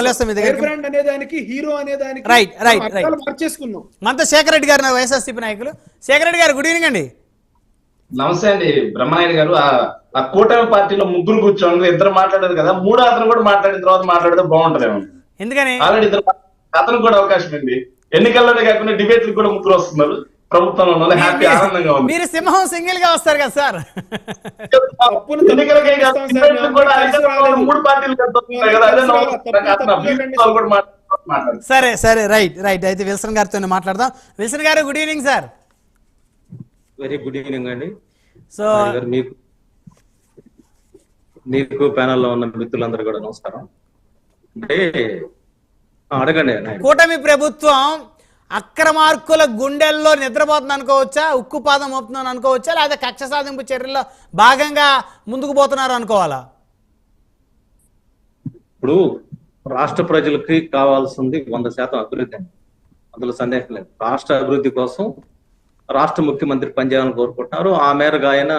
మళ్ళీ వస్తాం మీ ఫైర్ దగ్గరికి. బ్రాండ్ అనే దానికి హీరో అనే దానికి. మార్చేసుకున్నాం. మనతో శేఖర్ రెడ్డి గారు నా వైఎస్ఆర్సీపీ నాయకులు. శేఖర్ రెడ్డి గారు గుడ్ ఈవినింగ్ అండి. నమస్తే అండి బ్రహ్మనాయుడు గారు. ఆ ఆ కూటమి పార్టీలో ముగ్గురు కూర్చోండి ఇద్దరు మాట్లాడారు కదా. మూడో అతను కూడా మాట్లాడిన తర్వాత మాట్లాడితే బాగుంటదేమో. ఎందుకని? ఆల్రెడీ ఇద్దరు అతనికి కూడా అవకాశం ఉంది. ఎన్నికల్లోనే కాకుండా డిబేట్లు కూడా ముగ్గురు వస్తున్నారు. ప్రభుత్వంలో హ్యాపీ ఆనందంగా ఉంది. మీరు సింహం సింగిల్గా వస్తారు కదా సార్. మూడు పార్టీలు సరే సరే రైట్ రైట్. అయితే విల్సన్ గారితో మాట్లాడదాం. విల్సన్ గారు good evening sir. Very good evening అండి. సో మీకు మీకు ప్యానల్లో ఉన్న మిత్రులందరూ కూడా నమస్కారం. అంటే ఆ, అడగండి కూటమి ప్రభుత్వం అక్రమార్కుల గుండెల్లో నిద్రపోతుంది అనుకోవచ్చా? ఉక్కు పాదం మోపుతుందని అనుకోవచ్చా? లేదా కక్ష సాధింపు చర్యల్లో భాగంగా ముందుకు పోతున్నారు అనుకోవాలా? ఇప్పుడు రాష్ట్ర ప్రజలకి కావాల్సింది వంద శాతం అభివృద్ధి అండి. అందులో సందేహం లేదు. రాష్ట్ర అభివృద్ధి కోసం రాష్ట్ర ముఖ్యమంత్రి పనిచేయాలని కోరుకుంటున్నారు. ఆ మేరకు ఆయన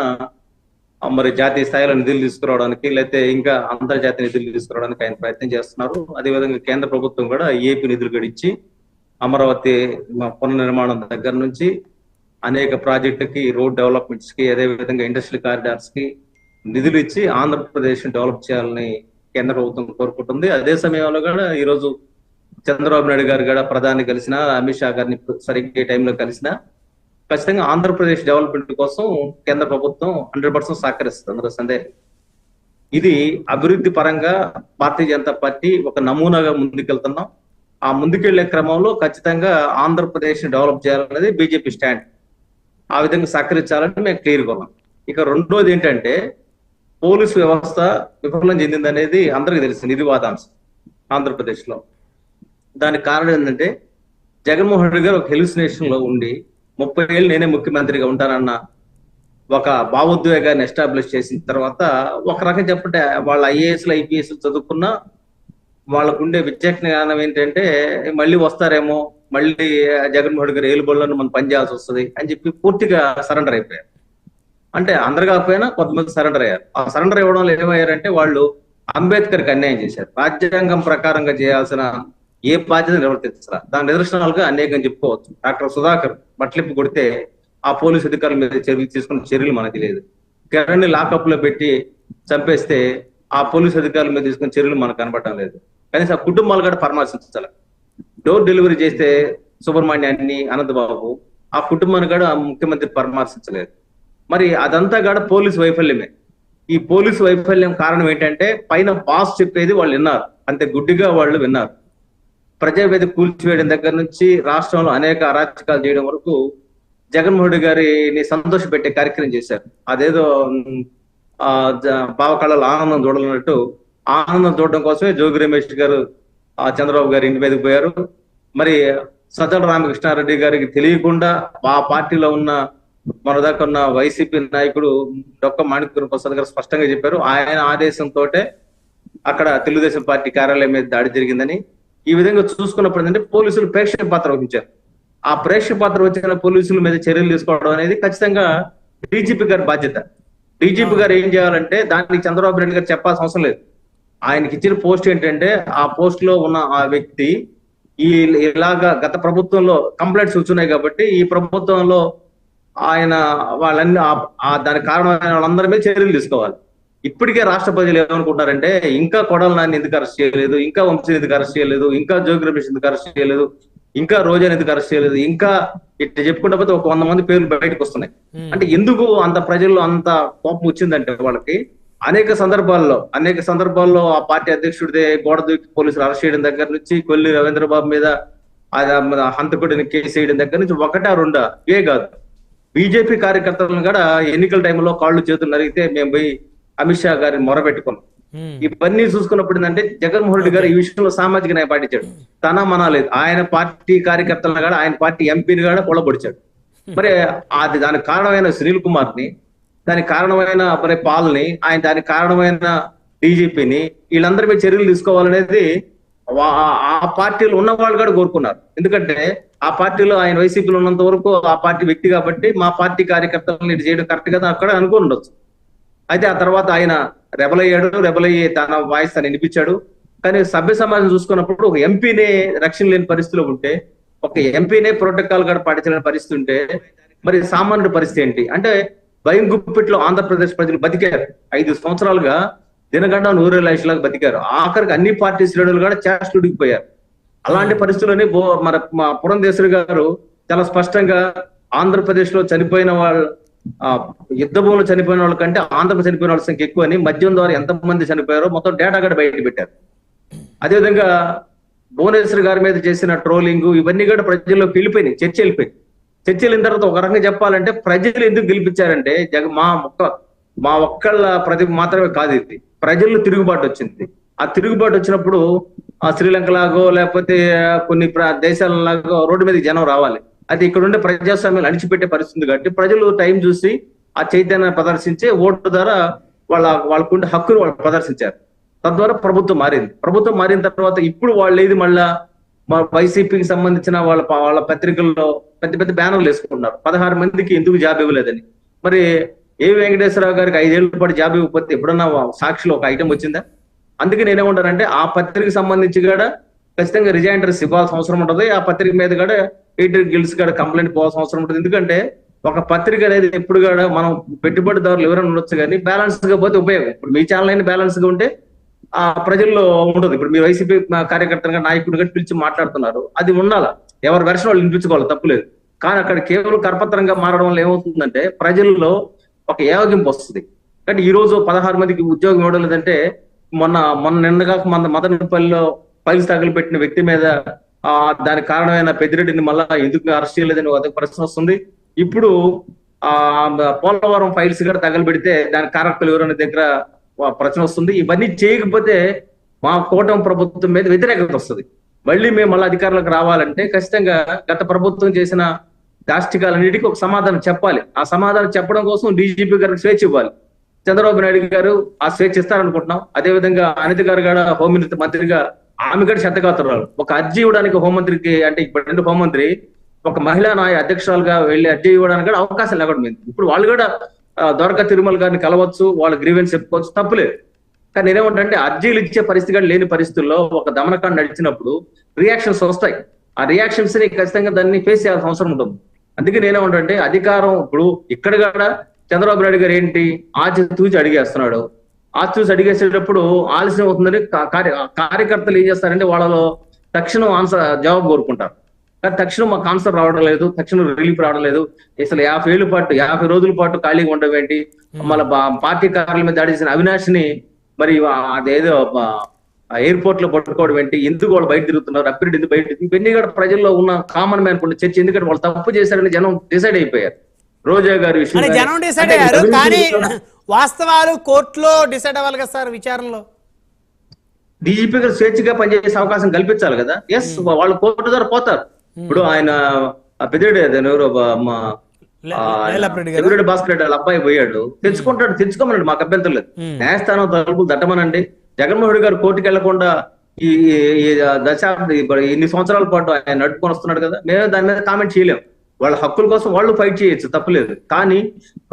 మరి జాతీయ స్థాయిలో నిధులు తీసుకురావడానికి లేకపోతే ఇంకా అంతర్జాతీయ నిధులు తీసుకురావడానికి ఆయన ప్రయత్నం చేస్తున్నారు. అదేవిధంగా కేంద్ర ప్రభుత్వం కూడా ఏపీ నిధులు గడిచి అమరావతి పునర్నిర్మాణం దగ్గర నుంచి అనేక ప్రాజెక్టులకి రోడ్ డెవలప్మెంట్స్కి అదే విధంగా ఇండస్ట్రియల్ కారిడార్స్కి నిధులు ఇచ్చి ఆంధ్రప్రదేశ్ డెవలప్ చేయాలని కేంద్ర ప్రభుత్వం కోరుకుంటుంది. అదే సమయంలో కూడా ఈ రోజు చంద్రబాబు నాయుడు గారు కూడా ప్రధాని కలిసిన అమిత్ షా గారిని సరిగ్గా టైంలో కలిసిన ఖచ్చితంగా ఆంధ్రప్రదేశ్ డెవలప్మెంట్ కోసం కేంద్ర ప్రభుత్వం హండ్రెడ్ పర్సెంట్ సహకరిస్తుంది. అందులో సందేహం ఇది అభివృద్ధి పరంగా భారతీయ జనతా పార్టీ ఒక నమూనాగా ముందుకెళ్తున్నాం. ఆ ముందుకెళ్ళే క్రమంలో ఖచ్చితంగా ఆంధ్రప్రదేశ్ డెవలప్ చేయాలనేది బీజేపీ స్టాండ్. ఆ విధంగా సహకరించాలని మేము క్లియర్గా ఉన్నాం. ఇక రెండోది ఏంటంటే పోలీసు వ్యవస్థ విఫలం చెందింది అనేది అందరికీ తెలుసు నిర్వాదాంశం ఆంధ్రప్రదేశ్లో. దానికి కారణం ఏంటంటే జగన్మోహన్ రెడ్డి గారు ఒక హెలిసినేషన్లో ఉండి ముప్పై ఏళ్ళు నేనే ముఖ్యమంత్రిగా ఉంటానన్న ఒక భావోద్వేగాన్ని ఎస్టాబ్లిష్ చేసిన తర్వాత ఒక రకం చెప్పంటే వాళ్ళ ఐఏఎస్లు ఐపీఎస్లు చదువుకున్న వాళ్ళకుండే విద్యా జ్ఞానం ఏంటంటే మళ్ళీ వస్తారేమో మళ్ళీ జగన్మోహన్ గారు ఏలుబడులను మనం పనిచేయాల్సి వస్తుంది అని చెప్పి పూర్తిగా సరెండర్ అయిపోయారు. అంటే అందరు కాకపోయినా కొంతమంది సరెండర్ అయ్యారు. ఆ సరెండర్ ఇవ్వడంలో ఏమయ్యారంటే వాళ్ళు అంబేద్కర్కి అన్యాయం చేశారు. రాజ్యాంగం ప్రకారంగా చేయాల్సిన ఏ బాధ్యత నిర్వర్తించాల దాని నిదర్శనాలుగా అనేకం చెప్పుకోవచ్చు. డాక్టర్ సుధాకర్ బట్లిప్పి కొడితే ఆ పోలీసు అధికారుల మీద చర్యలు తీసుకున్న చర్యలు మనకి లేదు. కిరణ్ లాకప్లో పెట్టి చంపేస్తే ఆ పోలీస్ అధికారుల మీద తీసుకున్న చర్యలు మనకు కనబడటం లేదు. కనీసం ఆ కుటుంబాలు కూడా పరామర్శించాలి. డోర్ డెలివరీ చేస్తే సుబ్రహ్మణ్యాన్ని అనంతబాబు ఆ కుటుంబాన్ని కూడా ఆ ముఖ్యమంత్రి పరామర్శించలేదు. మరి అదంతా కూడా పోలీసు వైఫల్యమే. ఈ పోలీసు వైఫల్యం కారణం ఏంటంటే పైన బాస్ చెప్పేది వాళ్ళు విన్నారు. అంతే గుడ్డిగా వాళ్ళు విన్నారు. ప్రజావేది కూల్చివేయడం దగ్గర నుంచి రాష్ట్రంలో అనేక అరాచకాలు చేయడం వరకు జగన్మోహన్ రెడ్డి గారిని సంతోషపెట్టే కార్యక్రమం చేశారు. అదేదో ఉమ్, ఆ జ- ఆనందం చూడాలన్నట్టు ఆనందం చూడడం కోసమే జోగి రమేష్ గారు ఆ చంద్రబాబు గారి ఇంటి మీదకి పోయారు. మరి సజ్జల రామకృష్ణారెడ్డి గారికి తెలియకుండా ఆ పార్టీలో ఉన్న మన దాకా ఉన్న వైసీపీ నాయకుడు డొక్క మాణిక్య ప్రసాద్ గారు స్పష్టంగా చెప్పారు. ఆయన ఆదేశంతో అక్కడ తెలుగుదేశం పార్టీ కార్యాలయం మీద దాడి జరిగిందని. ఈ విధంగా చూసుకున్నప్పుడు ఏంటంటే పోలీసులు ప్రేక్షక పాత్ర వహించారు. ఆ ప్రేక్షక పాత్ర వచ్చిన పోలీసుల మీద చర్యలు తీసుకోవడం అనేది ఖచ్చితంగా డీజీపీ గారి బాధ్యత. డీజీపీ గారు ఏం చేయాలంటే దానికి చంద్రబాబు నాయుడు గారు చెప్పాల్సిన అవసరం లేదు. ఆయనకి ఇచ్చిన పోస్ట్ ఏంటంటే ఆ పోస్ట్లో ఉన్న ఆ వ్యక్తి ఈ ఇలాగా గత ప్రభుత్వంలో కంప్లైంట్స్ వచ్చున్నాయి కాబట్టి ఈ ప్రభుత్వంలో ఆయన వాళ్ళన్ని దానికి కారణమైన వాళ్ళందరి మీద చర్యలు తీసుకోవాలి. ఇప్పటికే రాష్ట్ర ప్రజలు ఏమనుకుంటారంటే ఇంకా కొడాల నాన్ని ఎందుకు అరెస్ట్ చేయలేదు ఇంకా వంశీ ఎందుకు అరెస్ట్ చేయలేదు ఇంకా జోగి రమేష్ ఎందుకు అరెస్ట్ చేయలేదు ఇంకా రోజా ఎందుకు అరెస్ట్ చేయలేదు. ఇంకా ఇట్లా చెప్పుకుంటే పోతే ఒక వంద మంది పేర్లు బయటకు వస్తున్నాయి. అంటే ఎందుకు అంత ప్రజల్లో అంత కోపం వచ్చిందంటే వాళ్ళకి అనేక సందర్భాల్లో అనేక సందర్భాల్లో ఆ పార్టీ అధ్యక్షుడిదే గోడ దూకి పోలీసులు అరెస్ట్ చేయడం దగ్గర నుంచి కొల్లి రవీంద్రబాబు మీద హంతకుడిని కేసు వేయడం దగ్గర నుంచి ఒకటా రెండా? ఇవే కాదు. బీజేపీ కార్యకర్తలను కూడా ఎన్నికల టైంలో కాళ్ళు చేతులు నరిగితే మేము పోయి అమిత్ షా గారిని మొరబెట్టుకున్నాం. ఇవన్నీ చూసుకున్నప్పుడు ఏంటంటే జగన్మోహన్ రెడ్డి గారు ఈ విషయంలో సామాజిక న్యాయం పాటించాడు. తన మనాలేదు. ఆయన పార్టీ కార్యకర్తలను కూడా ఆయన పార్టీ ఎంపీని కూడా పొలబొడిచాడు మరి అది దానికి కారణమైన సునీల్ కుమార్ని దానికి కారణమైన మరి పాల్ని ఆయన దానికి కారణమైన డీజీపీని వీళ్ళందరి మీద చర్యలు తీసుకోవాలనేది ఆ పార్టీలో ఉన్న వాళ్ళు కూడా కోరుకున్నారు. ఎందుకంటే ఆ పార్టీలో ఆయన వైసీపీలో ఉన్నంత వరకు ఆ పార్టీ వ్యక్తి కాబట్టి మా పార్టీ కార్యకర్తలను ఇది చేయడం కరెక్ట్ కదా అక్కడ అనుకుని ఉండొచ్చు. అయితే ఆ తర్వాత ఆయన రెబల్ అయ్యాడు రెబల్ అయ్యి తన వాయిస్ తను వినిపించాడు. కానీ సభ్య సమాజం చూసుకున్నప్పుడు ఒక ఎంపీనే రక్షణ లేని పరిస్థితిలో ఉంటే ఒక ఎంపీనే ప్రోటోకాల్ కూడా పాటించిన పరిస్థితి ఉంటే మరి సామాన్యుడి పరిస్థితి ఏంటి? అంటే భయం గుప్పిట్లో ఆంధ్రప్రదేశ్ ప్రజలు బతికారు. ఐదు సంవత్సరాలుగా దినగండ నూరు లాగా బతికారు. ఆఖరికి అన్ని పార్టీ శ్రేణులు కూడా చేష్టలు పోయారు అలాంటి పరిస్థితుల్లోనే మన మా పురంధేశ్వరి గారు చాలా స్పష్టంగా ఆంధ్రప్రదేశ్లో చనిపోయిన వాళ్ళ యుద్ధ భూములు చనిపోయిన వాళ్ళ కంటే ఆంధ్రప్రదేశ్ చనిపోయిన వాళ్ళ సంఖ్య ఎక్కువ అని మద్యం ద్వారా ఎంత మంది చనిపోయారో మొత్తం డేటా కూడా బయట పెట్టారు. అదేవిధంగా భువనేశ్వర్ గారి మీద చేసిన ట్రోలింగ్ ఇవన్నీ కూడా ప్రజల్లోకి వెళ్ళిపోయినాయి చర్చ వెళ్ళిపోయింది చర్చ వెళ్ళిన తర్వాత ఒక రకంగా చెప్పాలంటే ప్రజలు ఎందుకు గెలిపించారంటే జగ మా ఒక్క మా ఒక్కళ్ళ ప్రతి మాత్రమే కాదు ఇది. ప్రజల్లో తిరుగుబాటు వచ్చింది. ఆ తిరుగుబాటు వచ్చినప్పుడు ఆ శ్రీలంక లాగో లేకపోతే కొన్ని ప్ర- దేశాలలాగో రోడ్డు మీద జనం రావాలి. అది ఇక్కడ ఉండే ప్రజాస్వామ్యం అణిచిపెట్టే పరిస్థితి కాబట్టి ప్రజలు టైం చూసి ఆ చైతన్యాన్ని ప్రదర్శించి ఓటు ద్వారా వాళ్ళ వాళ్ళకుండే హక్కును వాళ్ళు ప్రదర్శించారు. తద్వారా ప్రభుత్వం మారింది. ప్రభుత్వం మారిన తర్వాత ఇప్పుడు వాళ్ళు ఏది మళ్ళా మా వైసీపీకి సంబంధించిన వాళ్ళ వాళ్ళ పత్రికల్లో పెద్ద పెద్ద బ్యానర్లు వేసుకుంటున్నారు. పదహారు మందికి ఎందుకు జాబ్ ఇవ్వలేదని. మరి ఏ వెంకటేశ్వరరావు గారికి ఐదేళ్ళ పాటు జాబ్ ఇవ్వకపోతే ఎప్పుడన్నా సాక్షిలో ఒక ఐటమ్ వచ్చిందా? అందుకే నేనేమంటానంటే ఆ పత్రిక సంబంధించి కూడా ఖచ్చితంగా రిజైండర్స్ ఇవ్వాల్సిన అవసరం ఉంటుంది. ఆ పత్రిక మీద కూడా ఎయిటర్ గిల్స్ కూడా కంప్లైంట్ పోవాల్సిన అవసరం ఉంటుంది. ఎందుకంటే ఒక పత్రిక అనేది ఎప్పుడు కూడా మనం పెట్టుబడిదారులు ఎవరైనా ఉండొచ్చు కానీ బ్యాలెన్స్గా పోతే ఉపయోగం. ఇప్పుడు మీ ఛానల్ అయినా బ్యాలెన్స్గా ఉంటే ఆ ప్రజల్లో ఉంటుంది. ఇప్పుడు మీరు వైసీపీ కార్యకర్తగా నాయకుడిగా పిలిచి మాట్లాడుతున్నారు. అది ఉండాలా? ఎవరి వెర్షన్ వాళ్ళు వినిపించుకోవాలి తప్పులేదు కానీ అక్కడ కేవలం కరపత్రంగా మారడం వల్ల ఏమవుతుందంటే ప్రజల్లో ఒక ఏవగింపు వస్తుంది. కానీ ఈ రోజు పదహారు మందికి ఉద్యోగం ఇవ్వడం లేదంటే మొన్న మొన్న నిన్నగా మన మదనపల్లిలో ఫైల్స్ తగిలిపెట్టిన వ్యక్తి మీద ఆ దానికి కారణమైన పెద్దిరెడ్డిని మళ్ళా ఎందుకు అరెస్ట్ చేయలేదని ఒక ప్రశ్న వస్తుంది. ఇప్పుడు ఆ పోలవరం ఫైల్స్ కూడా తగలబెడితే దాని కారకులు ఎవరైనా దగ్గర ప్రశ్న వస్తుంది. ఇవన్నీ చేయకపోతే మా కూటమి ప్రభుత్వం మీద వ్యతిరేకత వస్తుంది. మళ్ళీ మేము మళ్ళీ అధికారంలోకి రావాలంటే ఖచ్చితంగా గత ప్రభుత్వం చేసిన దాష్టికాలన్నిటికీ ఒక సమాధానం చెప్పాలి. ఆ సమాధానం చెప్పడం కోసం డీజీపీ గారికి స్వేచ్ఛ ఇవ్వాలి. చంద్రబాబు నాయుడు గారు ఆ స్వేచ్ఛ ఇస్తారనుకుంటున్నాం. అదే విధంగా అనిత గారు కూడా హోంమంత్రి మంత్రిగా ఆమె కూడా శతగాతురాలు ఒక అర్జీ ఇవ్వడానికి హోంమంత్రికి అంటే ఇప్పుడు రెండు హోంమంత్రి ఒక మహిళా నాయ అధ్యక్షురాలుగా వెళ్ళి అర్జీ ఇవ్వడానికి కూడా అవకాశం లేకుండా ఇప్పుడు వాళ్ళు కూడా ఆ, ద్వారకా తిరుమల గారిని కలవచ్చు వాళ్ళ గ్రీవెన్స్ చెప్పుకోవచ్చు తప్పులేదు కానీ నేనేమంటే అర్జీలు ఇచ్చే పరిస్థితి కానీ లేని పరిస్థితుల్లో ఒక దమనకాండ నడిచినప్పుడు రియాక్షన్స్ వస్తాయి. ఆ రియాక్షన్స్ని ఖచ్చితంగా దాన్ని ఫేస్ చేయాల్సిన అవసరం ఉంటుంది. అందుకే నేనేమంటే అధికారం ఇప్పుడు ఇక్కడ కూడా చంద్రబాబు నాయుడు గారు ఏంటి? ఆచి తూచి అడిగేస్తున్నాడు. తూచి అడిగేసేటప్పుడు ఆలస్యం అవుతుందని కార్యకర్తలు ఏం చేస్తారంటే వాళ్ళలో తక్షణం ఆన్సర్ జవాబు కోరుకుంటారు. కానీ తక్షణం మాకు ఆన్సర్ రావడం లేదు తక్షణం రిలీఫ్ రావడం లేదు. అసలు యాభై ఏళ్ళ పాటు యాభై రోజుల పాటు ఖాళీగా ఉండడం ఏంటి? మళ్ళీ పార్టీ కార్యాలయం మీద దాడి చేసిన అవినాష్ని మరి అదేదో ఎయిర్పోర్ట్లో పట్టుకోవడం ఏంటి? ఎందుకు వాళ్ళు బయట తిరుగుతున్నారు? అప్పిరెడ్డి ఎందుకు బయట? ఇవన్నీ కూడా ప్రజల్లో ఉన్న కామన్ మ్యాన్ కొన్ని చర్చ. ఎందుకంటే వాళ్ళు తప్పు చేశారని జనం డిసైడ్ అయిపోయారు. రోజా గారి విషయం వాస్తవాలు కోర్టులో డిసైడ్ అవ్వాలి కదా సార్ విచారణలో? డీజీపీ గారు స్వేచ్ఛగా పనిచేసే అవకాశం కల్పించాలి కదా? ఎస్ వాళ్ళు కోర్టు ద్వారా పోతారు. ఇప్పుడు ఆయన అదే ఎవరో పెద్దిరెడ్డి భాస్కర్ రెడ్డి వాళ్ళ అబ్బాయి పోయాడు. తెచ్చుకుంటాడు తెచ్చుకోమనండి మాకు అభ్యంతరం లేదు. న్యాయస్థానం తలుపులు దట్టమనండి జగన్మోహన్ రెడ్డి గారు కోర్టుకి వెళ్ళకుండా ఈ ఈ దశాబ్ది ఇన్ని సంవత్సరాల పాటు ఆయన నడుపుకొని వస్తున్నాడు కదా? మేము దాని మీద కామెంట్ చేయలేం. వాళ్ళ హక్కుల కోసం వాళ్ళు ఫైట్ చేయొచ్చు తప్పలేదు. కానీ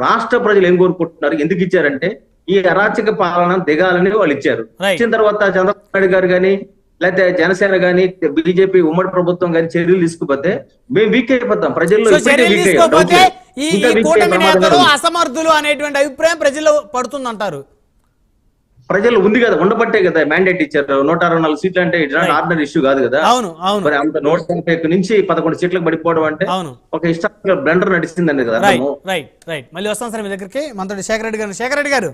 రాష్ట్ర ప్రజలు ఏం కోరుకుంటున్నారు? ఎందుకు ఇచ్చారంటే ఈ అరాచక పాలన దిగాలని వాళ్ళు ఇచ్చారు. ఇచ్చిన తర్వాత చంద్రబాబు నాయుడు గారు కానీ లేకపోతే జనసేన గాని బీజేపీ ఉమ్మడి ప్రభుత్వం కానీ చర్యలు తీసుకుపోతే మేము వీక్ అయిపోతాం. ప్రజల్లో. అసమర్థులు అనేటువంటి అభిప్రాయం ప్రజల్లో పడుతుందంటారు. ప్రజలు ఉంది కదా ఉండబట్టే కదా మ్యాండేట్ ఇచ్చారు. నూట అరవై నాలుగు సీట్లు అంటే Right. ఆర్డినరీ ఇష్యూ కాదు కదా. అవును అవును. మరి అంత నూట ఒక్క నుంచి పదకొండు సీట్లకు పడిపోవడం అంటే అవును. ఒక హిస్టారికల్ బ్లండర్ నడిచిందండి కదా. రైట్ రైట్ మళ్ళీ వస్తాం సార్ మీ దగ్గరికి. మనతో శేఖర్ రెడ్డి గారు శేఖర్ రెడ్డి గారు.